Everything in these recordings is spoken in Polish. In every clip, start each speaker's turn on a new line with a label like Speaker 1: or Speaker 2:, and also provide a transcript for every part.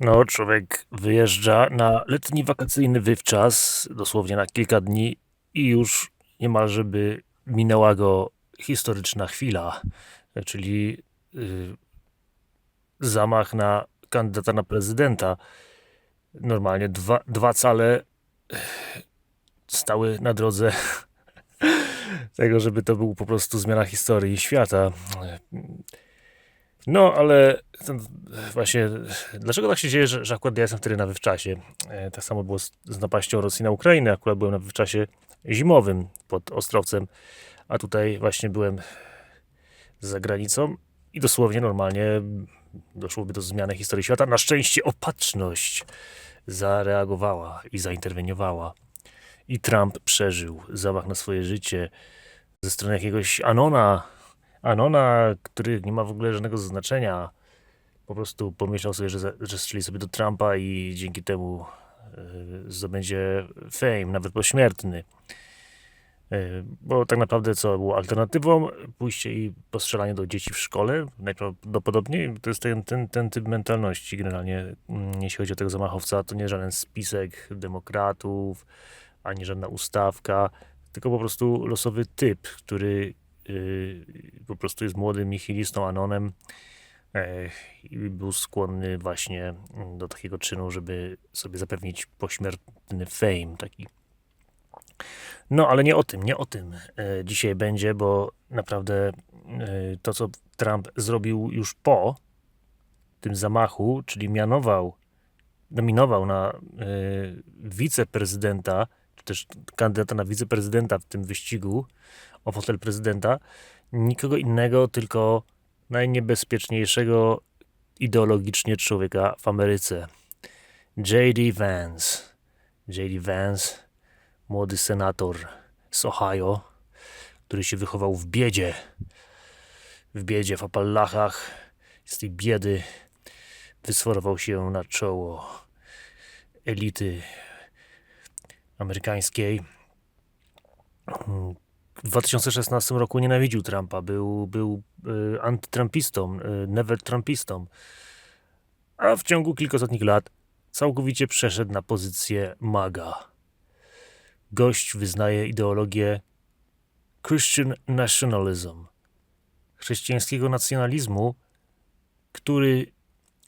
Speaker 1: No, człowiek wyjeżdża na letni wakacyjny wywczas, dosłownie na kilka dni i już niemalże by minęła go historyczna chwila, czyli y, zamach na kandydata na prezydenta. Normalnie dwa, dwa cale stały na drodze tego, żeby to był po prostu zmiana historii świata. No, ale właśnie, dlaczego tak się dzieje, że, że akurat ja jestem wtedy na wywczasie? E, Tak samo było z, z napaścią Rosji na Ukrainę. Akurat byłem na wywczasie zimowym pod Ostrowcem, a tutaj właśnie byłem za granicą i dosłownie normalnie doszłoby do zmiany historii świata. Na szczęście opatrzność zareagowała i zainterweniowała. I Trump przeżył zamach na swoje życie ze strony jakiegoś Anona, Anona, który nie ma w ogóle żadnego znaczenia. Po prostu pomyślał sobie, że, że strzeli sobie do Trumpa i dzięki temu e, zdobędzie fame, nawet pośmiertny. E, Bo tak naprawdę co było alternatywą? Pójście i postrzelanie do dzieci w szkole. Najprawdopodobniej to jest ten, ten, ten typ mentalności generalnie, mm, jeśli chodzi o tego zamachowca. To nie żaden spisek demokratów, ani żadna ustawka, tylko po prostu losowy typ, który y, po prostu jest młodym nihilistą, anonem e, i był skłonny właśnie do takiego czynu, żeby sobie zapewnić pośmiertny fame taki. No, ale nie o tym, nie o tym e, dzisiaj będzie, bo naprawdę e, to, co Trump zrobił już po tym zamachu, czyli mianował, nominował na wiceprezydenta, czy też kandydata na wiceprezydenta w tym wyścigu o fotel prezydenta, nikogo innego, tylko najniebezpieczniejszego ideologicznie człowieka w Ameryce. J.D. Vance. J.D. Vance, młody senator z Ohio, który się wychował w biedzie. W biedzie, w Appalachach. Z tej biedy wysforował się na czoło elity amerykańskiej. W 2016 roku nienawidził Trumpa, był, był y, antytrumpistą, y, never trumpistą, a w ciągu kilku ostatnich lat całkowicie przeszedł na pozycję maga. Gość wyznaje ideologię Christian nationalism, chrześcijańskiego nacjonalizmu, który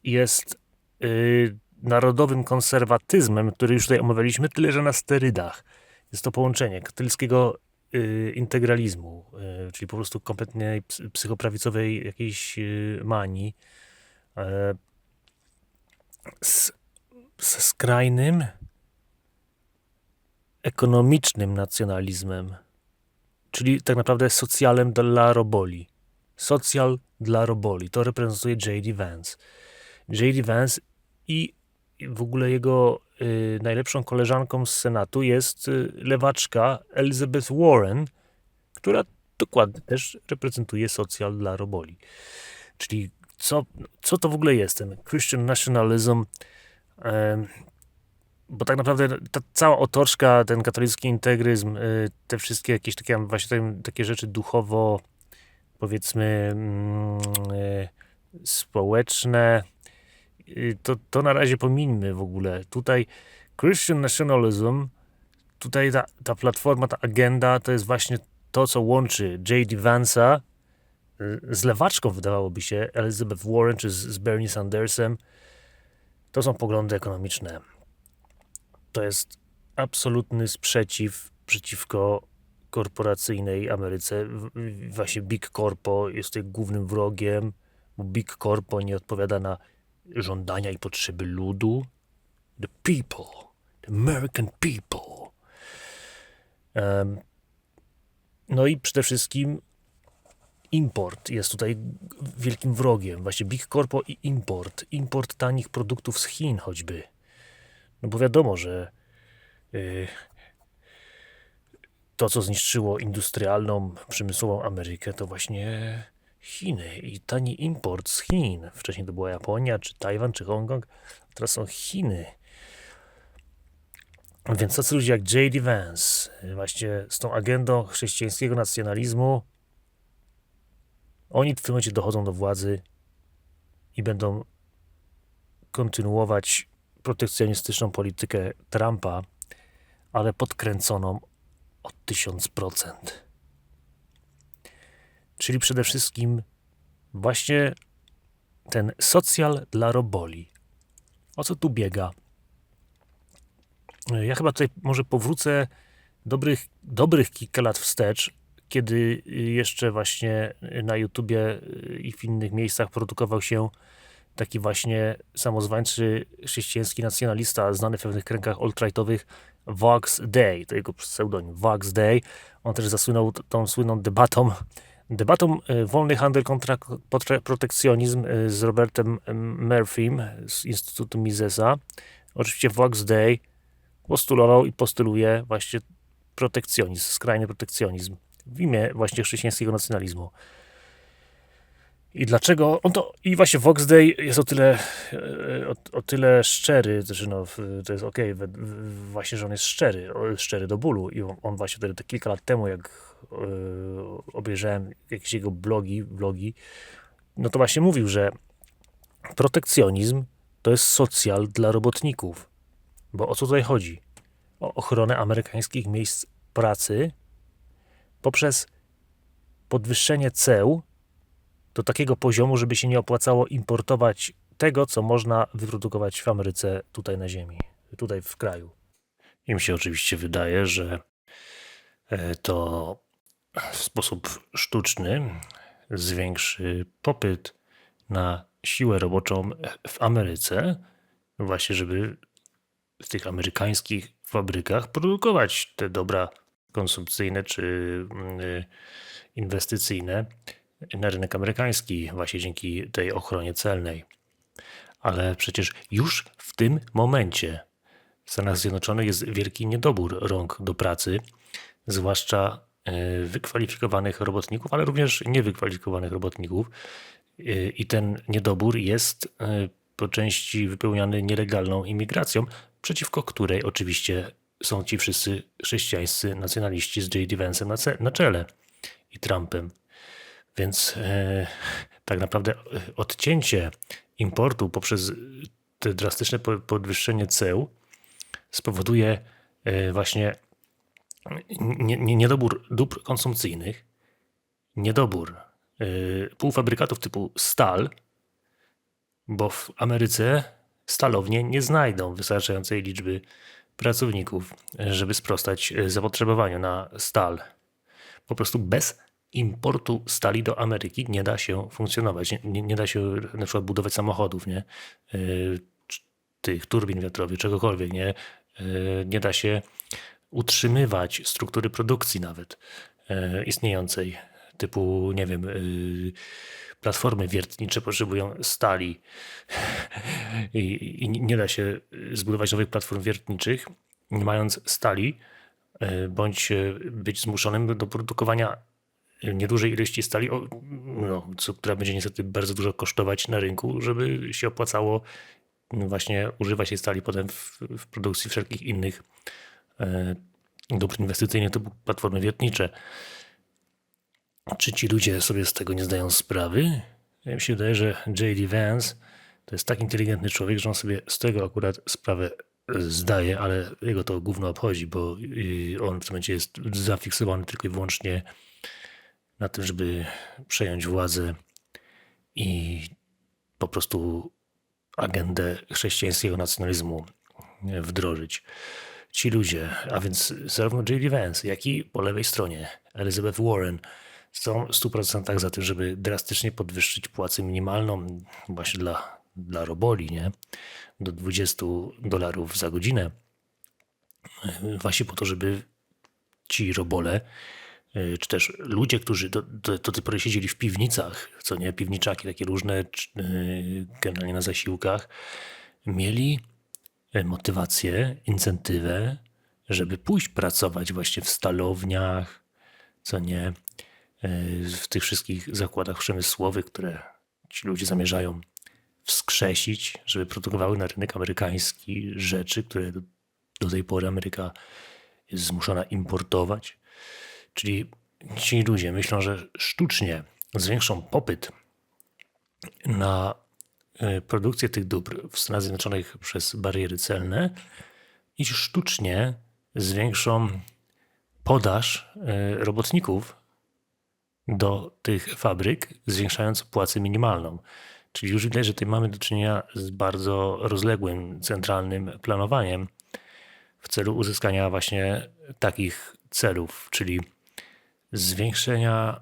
Speaker 1: jest y, narodowym konserwatyzmem, który już tutaj omawialiśmy, tyle że na sterydach. Jest to połączenie katolickiego integralizmu, y, czyli po prostu kompletnie ps- psychoprawicowej jakiejś y, manii e, z, ze skrajnym ekonomicznym nacjonalizmem, czyli tak naprawdę socjalem dla roboli. Socjal dla roboli. To reprezentuje J.D. Vance. J.D. Vance i w ogóle jego y, najlepszą koleżanką z Senatu jest y, lewaczka Elizabeth Warren, która dokładnie też reprezentuje socjal dla roboli. Czyli co, co to w ogóle jest ten Christian nationalism? Em, bo tak naprawdę ta cała otoczka, ten katolicki integryzm, y, te wszystkie jakieś takie właśnie takie rzeczy duchowo, powiedzmy, mm, y, społeczne, y, to, to na razie pomińmy w ogóle. Tutaj Christian nationalism, tutaj ta, ta platforma, ta agenda to jest właśnie to, co łączy J.D. Vance'a y, z lewaczką, wydawałoby się, Elizabeth Warren czy z, z Bernie Sandersem. To są poglądy ekonomiczne. To jest absolutny sprzeciw przeciwko korporacyjnej Ameryce. Właśnie Big Corpo jest tutaj głównym wrogiem, bo Big Corpo nie odpowiada na żądania i potrzeby ludu. The people, the American people. No i przede wszystkim import jest tutaj wielkim wrogiem. Właśnie Big Corpo i import. Import tanich produktów z Chin choćby. No bo wiadomo, że y, to, co zniszczyło industrialną, przemysłową Amerykę, to właśnie Chiny i tani import z Chin. Wcześniej to była Japonia, czy Tajwan, czy Hongkong, teraz są Chiny. Więc tacy ludzie jak J.D. Vance, właśnie z tą agendą chrześcijańskiego nacjonalizmu, oni w tym momencie dochodzą do władzy i będą kontynuować protekcjonistyczną politykę Trumpa, ale podkręconą o 1000%. Czyli przede wszystkim właśnie ten socjal dla roboli. O co tu biega? Ja chyba tutaj może powrócę dobrych, dobrych kilka lat wstecz, kiedy jeszcze właśnie na YouTubie i w innych miejscach produkował się taki właśnie samozwańczy chrześcijański nacjonalista, znany w pewnych kręgach alt-rightowych, Vox Day, to jego pseudonim, Vox Day. On też zasłynął tą słynną debatą, debatą e, wolny handel kontra protekcjonizm e, z Robertem Murphym z Instytutu Misesa. Oczywiście Vox Day postulował i postuluje właśnie protekcjonizm, skrajny protekcjonizm w imię właśnie chrześcijańskiego nacjonalizmu. I dlaczego on to, i właśnie Vox Day jest o tyle, e, o, o tyle szczery, że no, to jest okej, okay, właśnie, że on jest szczery, szczery do bólu i on, on właśnie wtedy, to kilka lat temu, jak obejrzałem jakieś jego blogi, blogi, no to właśnie mówił, że protekcjonizm to jest socjal dla robotników. Bo o co tutaj chodzi? O ochronę amerykańskich miejsc pracy poprzez podwyższenie ceł do takiego poziomu, żeby się nie opłacało importować tego, co można wyprodukować w Ameryce tutaj na ziemi, tutaj w kraju. Im się oczywiście wydaje, że e, to w sposób sztuczny zwiększy popyt na siłę roboczą w Ameryce, właśnie żeby w tych amerykańskich fabrykach produkować te dobra konsumpcyjne czy mm, y, inwestycyjne na rynek amerykański, właśnie dzięki tej ochronie celnej. Ale przecież już w tym momencie w Stanach Zjednoczonych jest wielki niedobór rąk do pracy, zwłaszcza wykwalifikowanych robotników, ale również niewykwalifikowanych robotników. Y, I ten niedobór jest po części wypełniany nielegalną imigracją, przeciwko której oczywiście są ci wszyscy chrześcijańscy nacjonaliści z J.D. Vance'em na, czele i Trumpem. Więc e, tak naprawdę e, odcięcie importu poprzez te drastyczne podwyższenie ceł spowoduje e, właśnie nie, nie, niedobór dóbr konsumpcyjnych, niedobór e, półfabrykatów typu stal, bo w Ameryce stalownie nie znajdą wystarczającej liczby pracowników, żeby sprostać e, zapotrzebowaniu na stal. Po prostu bez importu stali do Ameryki nie da się funkcjonować. Nie, nie da się na przykład budować samochodów, nie? E, tych turbin wiatrowych, czegokolwiek, nie? Nie da się utrzymywać struktury produkcji nawet istniejącej, typu, nie wiem, platformy wiertnicze potrzebują stali. I, i nie da się zbudować nowych platform wiertniczych, nie mając stali, e, bądź być zmuszonym do produkowania niedużej ilości stali, no, co, która będzie niestety bardzo dużo kosztować na rynku, żeby się opłacało właśnie używać tej stali potem w, w produkcji wszelkich innych e, dóbr inwestycyjnych typu platformy wiertnicze. Czy ci ludzie sobie z tego nie zdają sprawy? Ja mi się wydaje, że J.D. Vance to jest tak inteligentny człowiek, że on sobie z tego akurat sprawę zdaje, ale jego to gówno obchodzi, bo y, on w tym momencie jest zafiksowany tylko i wyłącznie na tym, żeby przejąć władzę i po prostu agendę chrześcijańskiego nacjonalizmu wdrożyć. Ci ludzie, a więc zarówno J.D. Vance, jak i po lewej stronie Elizabeth Warren, są w 100% za tym, żeby drastycznie podwyższyć płacę minimalną właśnie dla, dla roboli, nie? Do 20 dolarów za godzinę. Właśnie po to, żeby ci robole, e, czy też ludzie, którzy do, do, do tej pory siedzieli w piwnicach, co nie, piwniczaki takie różne, e, generalnie na zasiłkach, mieli motywację, incentywę, żeby pójść pracować właśnie w stalowniach, co nie, w tych wszystkich zakładach przemysłowych, które ci ludzie zamierzają wskrzesić, żeby produkowały na rynek amerykański rzeczy, które do, tej pory Ameryka jest zmuszona importować. Czyli ci ludzie myślą, że sztucznie zwiększą popyt na e, produkcję tych dóbr w Stanach Zjednoczonych przez bariery celne i sztucznie zwiększą podaż e, robotników do tych fabryk, zwiększając płacę minimalną. Czyli już widać, że tutaj mamy do czynienia z bardzo rozległym, centralnym planowaniem w celu uzyskania właśnie takich celów, czyli zwiększenia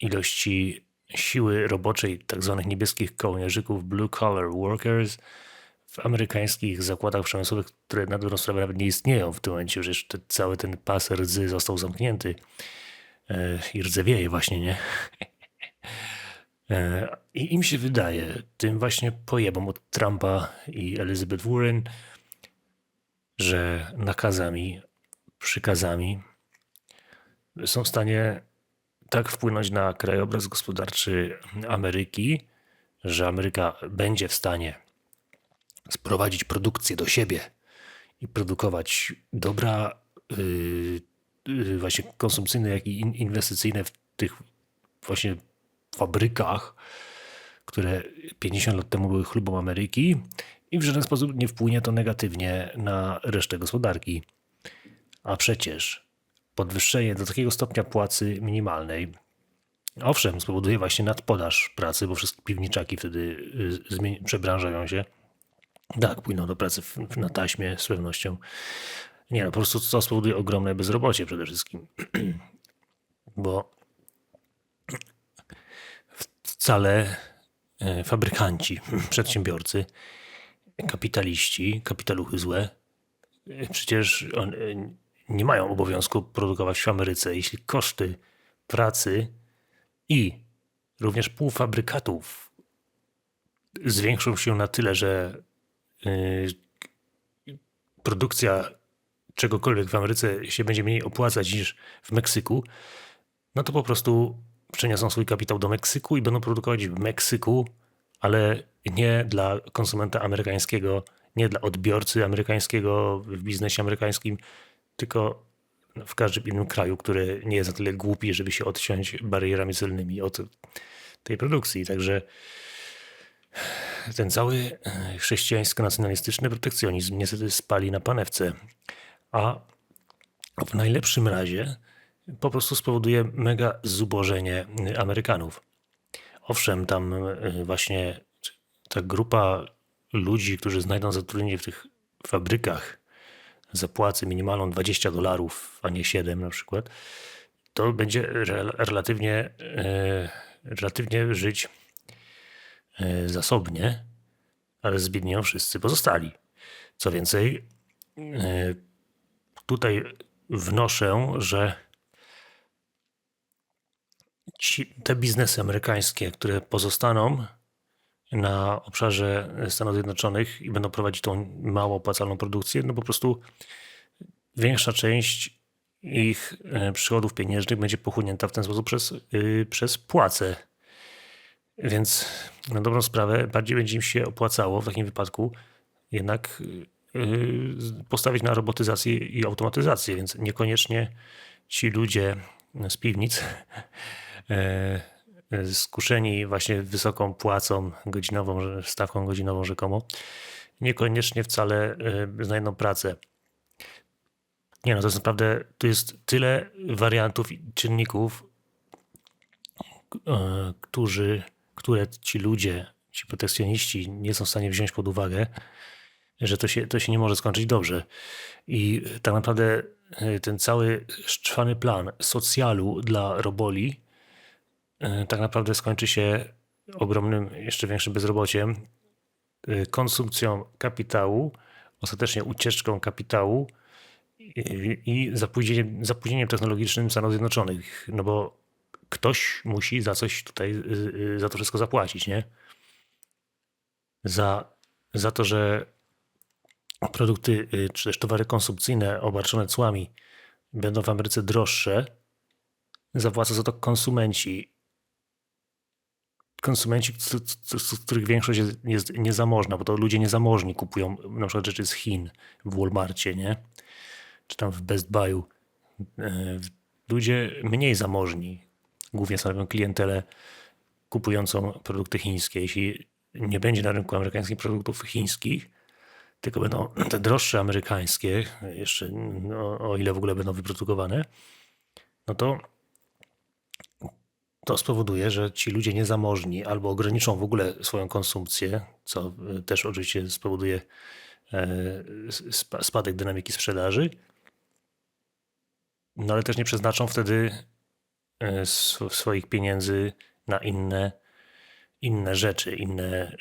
Speaker 1: ilości siły roboczej tzw. Tak niebieskich kołnierzyków, blue collar workers, w amerykańskich zakładach przemysłowych, które na dobrą sprawę nawet nie istnieją w tym momencie, że jeszcze cały ten pas rdzy został zamknięty e, i rdzewieje właśnie, nie? E, I im się wydaje, tym właśnie pojebom od Trumpa i Elizabeth Warren, że nakazami, przykazami są w stanie tak wpłynąć na krajobraz gospodarczy Ameryki, że Ameryka będzie w stanie sprowadzić produkcję do siebie i produkować dobra yy, yy, właśnie konsumpcyjne, jak i inwestycyjne w tych właśnie fabrykach, które 50 lat temu były chlubą Ameryki i w żaden sposób nie wpłynie to negatywnie na resztę gospodarki. A przecież podwyższenie do takiego stopnia płacy minimalnej, owszem, spowoduje właśnie nadpodaż pracy, bo wszystkie piwniczaki wtedy y, przebranżają się. Tak, pójdą do pracy na taśmie z pewnością. Nie, no po prostu to spowoduje ogromne bezrobocie przede wszystkim. bo wcale e, fabrykanci, przedsiębiorcy, kapitaliści, kapitaluchy złe, e, przecież on, e, nie mają obowiązku produkować w Ameryce, jeśli koszty pracy i również półfabrykatów zwiększą się na tyle, że produkcja czegokolwiek w Ameryce się będzie mniej opłacać niż w Meksyku, no to po prostu przeniosą swój kapitał do Meksyku i będą produkować w Meksyku, ale nie dla konsumenta amerykańskiego, nie dla odbiorcy amerykańskiego w biznesie amerykańskim, tylko w każdym innym kraju, który nie jest na tyle głupi, żeby się odciąć barierami celnymi od tej produkcji. Także ten cały chrześcijańsko-nacjonalistyczny protekcjonizm niestety spali na panewce. A w najlepszym razie po prostu spowoduje mega zubożenie Amerykanów. Owszem, tam e, właśnie ta grupa ludzi, którzy znajdą zatrudnienie w tych fabrykach za płacę minimalną 20 dolarów, a nie 7 na przykład, to będzie relatywnie, e, relatywnie żyć e, zasobnie, ale zbiednieją wszyscy pozostali. Co więcej, tutaj wnoszę, że ci, te biznesy amerykańskie, które pozostaną na obszarze Stanów Zjednoczonych i będą prowadzić tą mało opłacalną produkcję, no po prostu większa część ich e, przychodów pieniężnych będzie pochłonięta w ten sposób przez, yy, przez płace. Więc na dobrą sprawę bardziej będzie im się opłacało w takim wypadku jednak yy, postawić na robotyzację i automatyzację, więc niekoniecznie ci ludzie z piwnic E, e, skuszeni właśnie wysoką płacą godzinową, stawką godzinową rzekomo, niekoniecznie wcale e, znajdą pracę. Nie no, to jest naprawdę, tu jest tyle wariantów i czynników, którzy, które ci ludzie, ci protekcjoniści nie są w stanie wziąć pod uwagę, że to się, to się nie może skończyć dobrze. I tak naprawdę ten cały szczwany plan socjalu dla roboli E, tak naprawdę skończy się ogromnym, jeszcze większym bezrobociem, e, konsumpcją kapitału, ostatecznie ucieczką kapitału i, zapóźnieniem, zapóźnieniem technologicznym Stanów Zjednoczonych. No bo ktoś musi za coś tutaj, e, za to wszystko zapłacić, nie? Za, za to, że produkty czy też towary konsumpcyjne obarczone cłami będą w Ameryce droższe, zapłacą za to konsumenci konsumenci, z których większość jest, jest niezamożna, bo to ludzie niezamożni kupują na przykład rzeczy z Chin w Walmartie, nie? Czy tam w Best Buyu. E, ludzie mniej zamożni głównie stanowią klientelę kupującą produkty chińskie. Jeśli nie będzie na rynku amerykańskich produktów chińskich, tylko będą te droższe amerykańskie, jeszcze no, o ile w ogóle będą wyprodukowane, no to to spowoduje, że ci ludzie niezamożni albo ograniczą w ogóle swoją konsumpcję, co y, też oczywiście spowoduje e, spa- spadek dynamiki sprzedaży, no ale też nie przeznaczą wtedy e, sw- swoich pieniędzy na inne, inne rzeczy, inne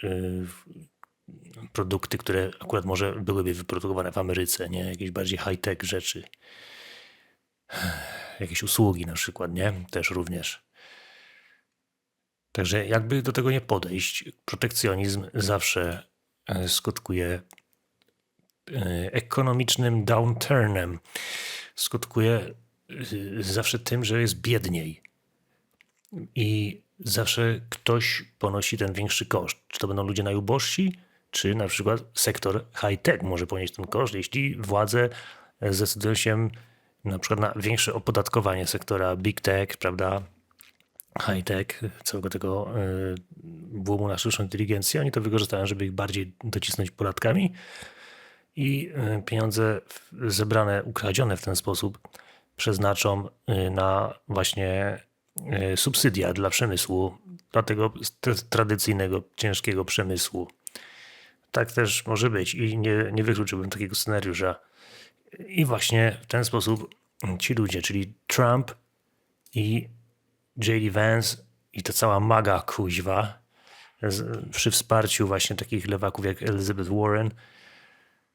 Speaker 1: produkty, które akurat może byłyby wyprodukowane w Ameryce, nie? Jakieś bardziej high-tech rzeczy. Jakieś usługi na przykład, nie? Też również. Także jakby do tego nie podejść, protekcjonizm zawsze e, skutkuje e, ekonomicznym downturnem. Skutkuje e, zawsze tym, że jest biedniej. I zawsze ktoś ponosi ten większy koszt. Czy to będą ludzie najubożsi, czy na przykład sektor high-tech może ponieść ten koszt, jeśli władze zdecydują się na przykład na większe opodatkowanie sektora big tech, prawda, high-tech, całego tego y, boomu na sztuczną inteligencję. Oni to wykorzystają, żeby ich bardziej docisnąć podatkami i y, pieniądze zebrane, ukradzione w ten sposób przeznaczą y, na właśnie subsydia dla przemysłu, dla tego tradycyjnego, ciężkiego przemysłu. Tak też może być i nie, nie wykluczyłbym takiego scenariusza. I właśnie w ten sposób ci ludzie, czyli Trump i J.D. Vance i ta cała maga kuźwa przy wsparciu właśnie takich lewaków jak Elizabeth Warren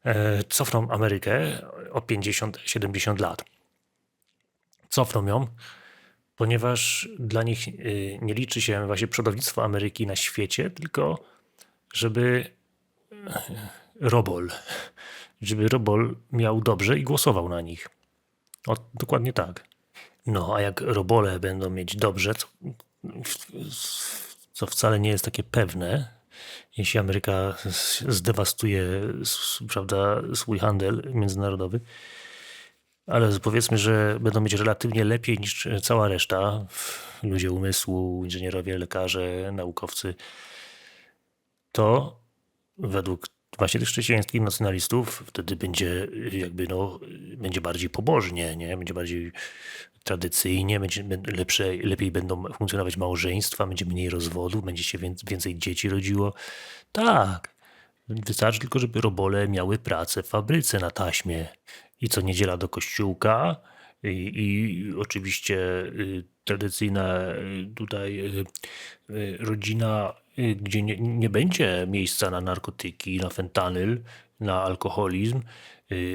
Speaker 1: e, cofną Amerykę o 50-70 lat. Cofną ją, ponieważ dla nich y, nie liczy się właśnie przodownictwo Ameryki na świecie, tylko żeby e, Robol, żeby Robol miał dobrze i głosował na nich. O, dokładnie tak. No, a jak robole będą mieć dobrze, co, co wcale nie jest takie pewne, jeśli Ameryka zdewastuje prawda, swój handel międzynarodowy, ale powiedzmy, że będą mieć relatywnie lepiej niż cała reszta, ludzie umysłu, inżynierowie, lekarze, naukowcy, to według właśnie tych chrześcijańskich nacjonalistów wtedy będzie jakby no, będzie bardziej pobożnie, nie? Będzie bardziej tradycyjnie, będzie bę- lepsze, lepiej będą funkcjonować małżeństwa, będzie mniej rozwodów, będzie się wię- więcej dzieci rodziło. Tak. Wystarczy tylko, żeby robole miały pracę w fabryce na taśmie i co niedziela do kościółka i, i oczywiście y, tradycyjna y, tutaj y, y, rodzina, y, gdzie nie, nie będzie miejsca na narkotyki, na fentanyl, na alkoholizm,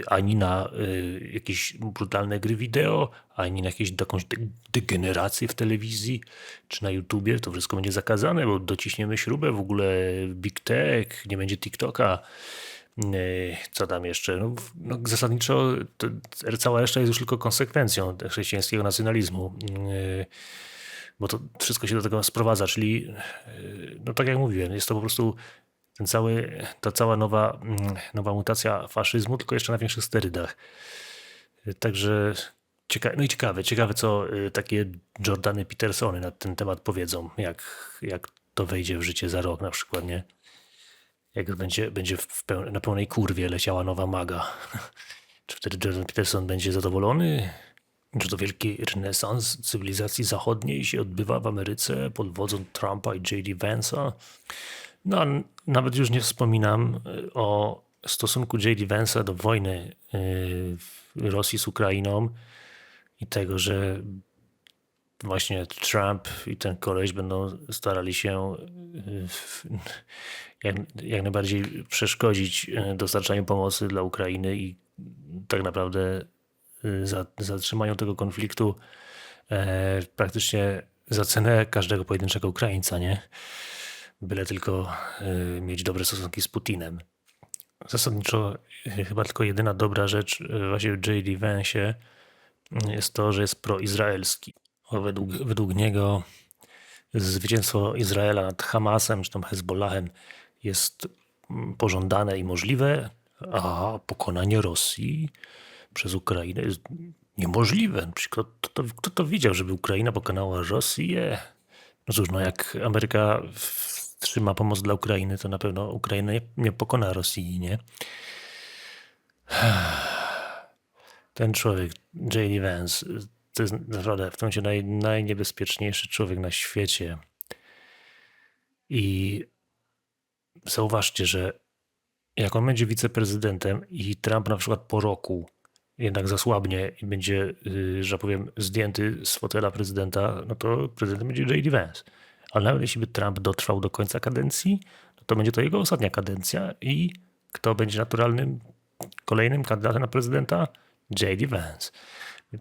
Speaker 1: ani na y, jakieś brutalne gry wideo, ani na jakieś jakąś de- degenerację w telewizji czy na YouTubie. To wszystko będzie zakazane, bo dociśniemy śrubę w ogóle Big Tech, nie będzie TikToka. Yy, Co tam jeszcze? No, no, zasadniczo to, cała reszta jest już tylko konsekwencją chrześcijańskiego nacjonalizmu. Bo to wszystko się do tego sprowadza, czyli no tak jak mówiłem, jest to po prostu ten cały, ta cała nowa, mm, nowa mutacja faszyzmu, tylko jeszcze na większych sterydach. Także cieka- no i ciekawe, ciekawe co yy, takie Jordany Petersony na ten temat powiedzą, jak, jak to wejdzie w życie za rok na przykład, nie? jak będzie, będzie peł- na pełnej kurwie leciała nowa maga. Czy wtedy Jordan Peterson będzie zadowolony? Czy to wielki renesans cywilizacji zachodniej się odbywa w Ameryce pod wodzą Trumpa i J.D. Vance'a? No, nawet już nie wspominam y, o stosunku J.D. Vance'a do wojny y, Rosji z Ukrainą i tego, że właśnie Trump i ten koleś będą starali się y, jak, jak najbardziej przeszkodzić dostarczaniu pomocy dla Ukrainy i tak naprawdę za, zatrzymają tego konfliktu e, praktycznie za cenę każdego pojedynczego Ukraińca, nie? Byle tylko y, mieć dobre stosunki z Putinem. Zasadniczo y, chyba tylko jedyna dobra rzecz y, właśnie w J.D. Vance jest to, że jest proizraelski. Według, według niego zwycięstwo Izraela nad Hamasem czy tam Hezbollahem jest mm, pożądane i możliwe, a pokonanie Rosji przez Ukrainę jest niemożliwe. Kto, to- kto to widział, żeby Ukraina pokonała Rosję? No cóż, no jak Ameryka w- wstrzyma pomoc dla Ukrainy, to na pewno Ukraina nie, pokona Rosji, nie? Ten człowiek, J.D. Vance, to jest naprawdę w tym momencie naj, najniebezpieczniejszy człowiek na świecie. I zauważcie, że jak on będzie wiceprezydentem i Trump na przykład po roku jednak zasłabnie i będzie, yy, że tak powiem, zdjęty z fotela prezydenta, no to prezydentem będzie J.D. Vance. Ale nawet jeśli by Trump dotrwał do końca kadencji, no to będzie to jego ostatnia kadencja i kto będzie naturalnym kolejnym kandydatem na prezydenta? J.D. Vance.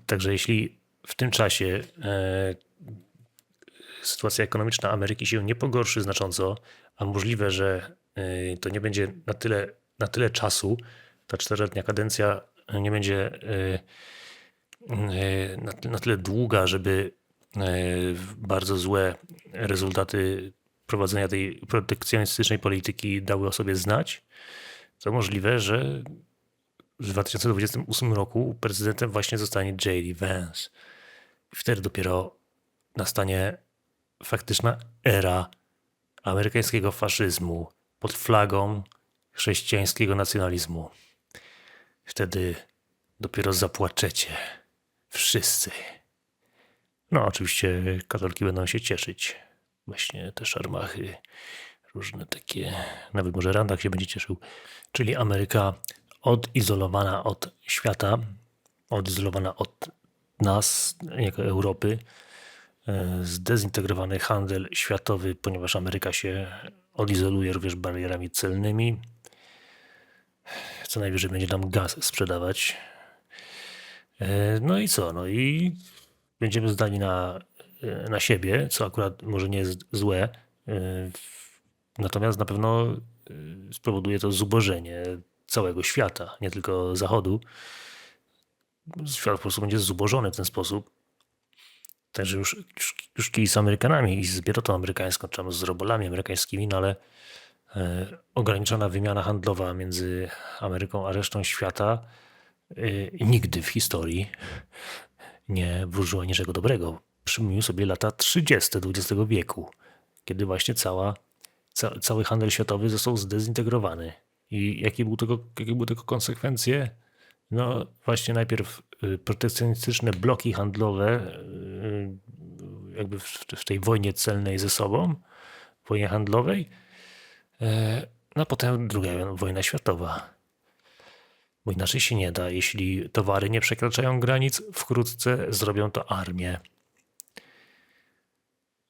Speaker 1: Także jeśli w tym czasie e, sytuacja ekonomiczna Ameryki się nie pogorszy znacząco, a możliwe, że e, to nie będzie na tyle, na tyle czasu, ta czteroletnia kadencja nie będzie e, e, na, na tyle długa, żeby bardzo złe rezultaty prowadzenia tej protekcjonistycznej polityki dały o sobie znać, to możliwe, że w 2028 roku prezydentem właśnie zostanie J.D. Vance. Wtedy dopiero nastanie faktyczna era amerykańskiego faszyzmu pod flagą chrześcijańskiego nacjonalizmu. Wtedy dopiero zapłaczecie. Wszyscy. No, oczywiście katoliki będą się cieszyć. Właśnie te szarmachy, różne takie, nawet może Randak się będzie cieszył. Czyli Ameryka odizolowana od świata, odizolowana od nas, jako Europy, e, zdezintegrowany handel światowy, ponieważ Ameryka się odizoluje również barierami celnymi. Co najwyżej będzie nam gaz sprzedawać. E, No i co? No i będziemy zdani na, e, na siebie, co akurat może nie jest złe. e, Natomiast na pewno e, spowoduje to zubożenie całego świata, nie tylko Zachodu. Świat po prostu będzie zubożony w ten sposób. Także już, już, już z Amerykanami i z bierotą amerykańską, czy z robolami amerykańskimi, no ale ograniczona wymiana handlowa między Ameryką a resztą świata nigdy w historii nie wróżyła niczego dobrego. Przypomnijmy sobie lata 30. XX wieku, kiedy właśnie cała, ca, cały handel światowy został zdezintegrowany. I jakie, był tego, jakie były tego konsekwencje? No właśnie najpierw y, protekcjonistyczne bloki handlowe y, jakby w, w tej wojnie celnej ze sobą, wojnie handlowej, e, no a potem druga wojna światowa. Bo inaczej się nie da. Jeśli towary nie przekraczają granic, wkrótce zrobią to armię.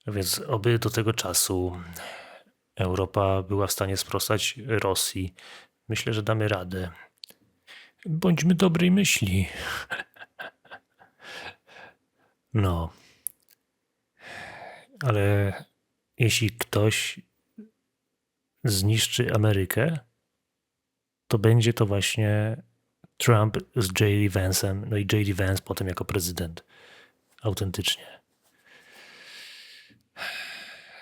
Speaker 1: Więc oby do tego czasu Europa była w stanie sprostać Rosji. Myślę, że damy radę. Bądźmy dobrej myśli. No. Ale jeśli ktoś zniszczy Amerykę, to będzie to właśnie Trump z J.D. Vance'em, no i J.D. Vance potem jako prezydent. Autentycznie.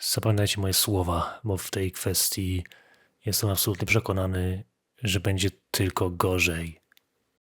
Speaker 1: Zapamiętajcie moje słowa, bo w tej kwestii jestem absolutnie przekonany, że będzie tylko gorzej.